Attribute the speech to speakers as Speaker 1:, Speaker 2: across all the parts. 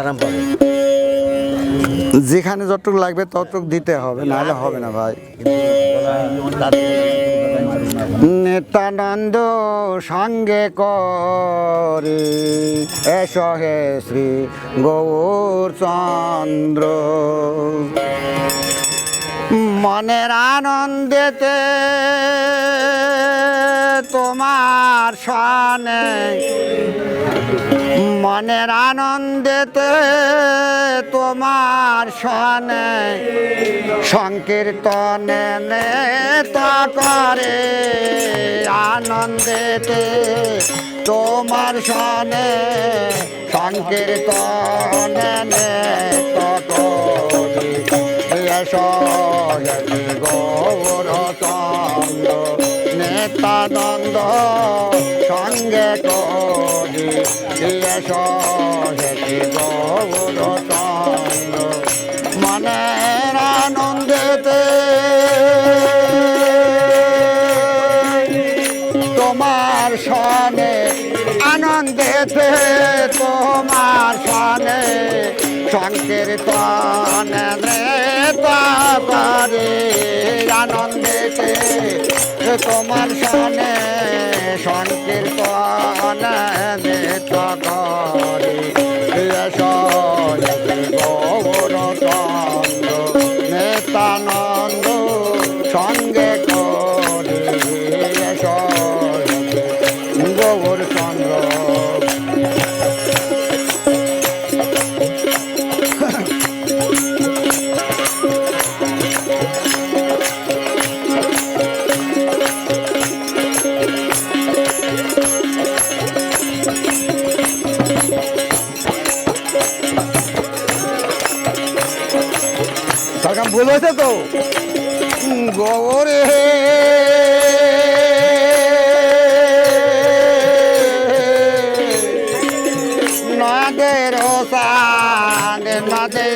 Speaker 1: আরাম পাবে।
Speaker 2: যেখানে যতটুকু লাগবে ততটুকু দিতে হবে নাহলে হবে না ভাই। নিত্যানন্দ সঙ্গে করে এসো হে শ্রী গৌরচন্দ্র। মনের আনন্দেতে তোমার সানে মনের আনন্দেতে তোমার সনে সংকীর্তনে নেতা করে আনন্দেতে তোমার সনে সংকীর্তনে নেতা করে। গৌর চন্দ্র। নেতানন্দ সঙ্গে করি হেতি গৌর চন্দ্র। মনের আনন্দেতে আনন্দেতে তোমার সনে সংকীর্তন হয়েছে তো? গোবরে সাগে সান নদে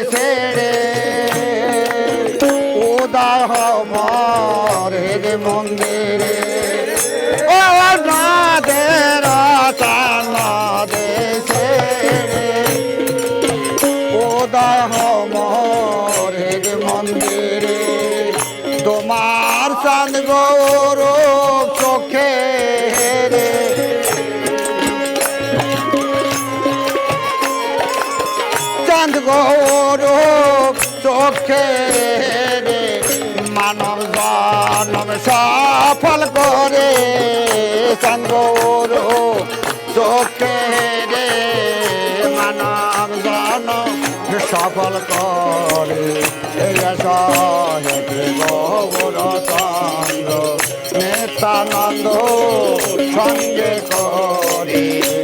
Speaker 2: গৌরব চোখে রে মানব জনম সফল করে চাঁদ চোখে রে মানব জনম সফল করে। হেতে গৌর চন্দ্র, নেতানন্দ সঙ্গে করে।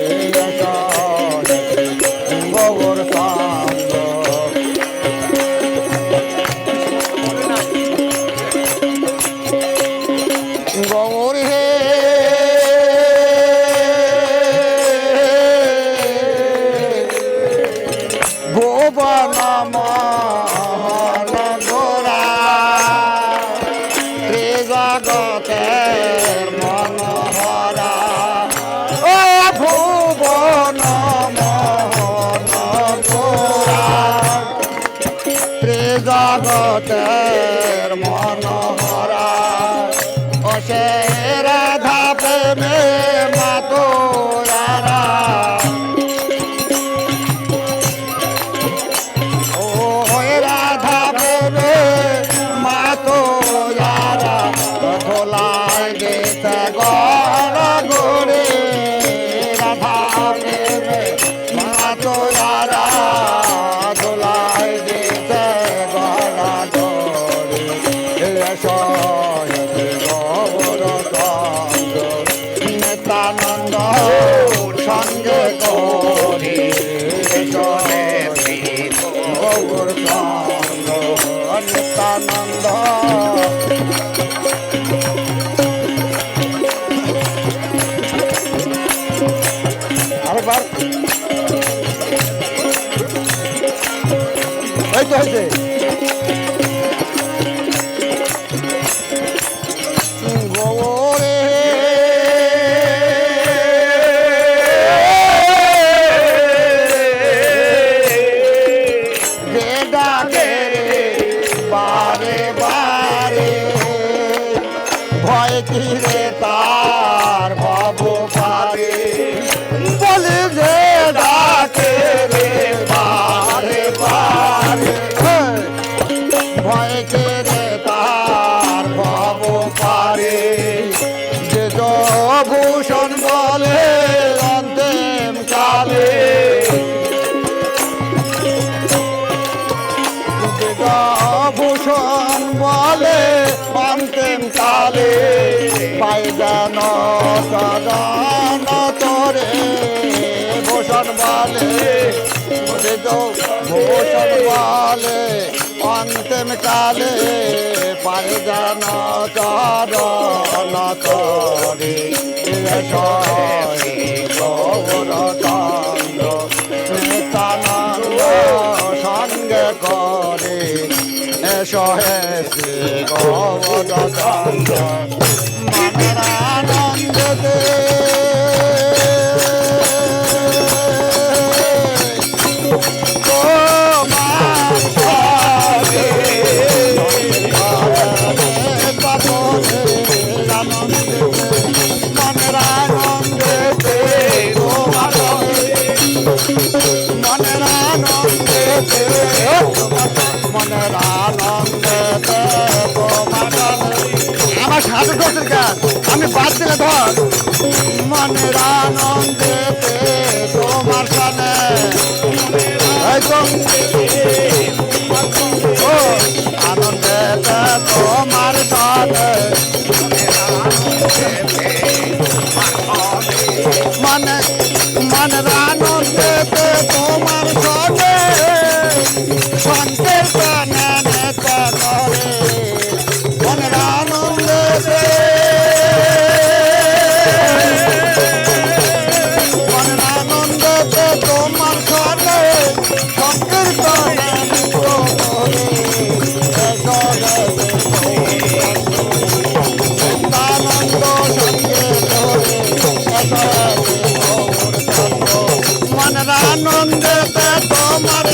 Speaker 2: ত্রিজগতের মনোহরা। ও সে রাধা প্রেমে মাতোয়ারা বলে অন্তিম কালে। পাইজান সদন তোরে ভূষণ বলে ভূষণ বলে অন্তিম কালে। পাইজান চরণ তোরে গৌর চন্দ্র şahesi Havada dalga আমার সাধু দশের গান, আমি বাদ দিলে ধর। মনের আনন্দে তোমার কানে। আনন্দে তোমার কানে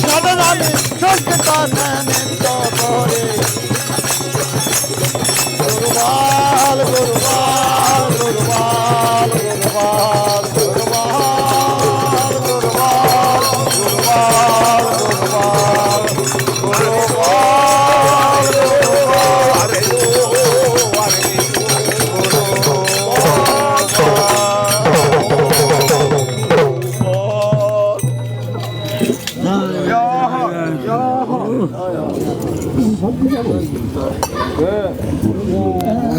Speaker 2: சடலாமி சொத்து காரணமே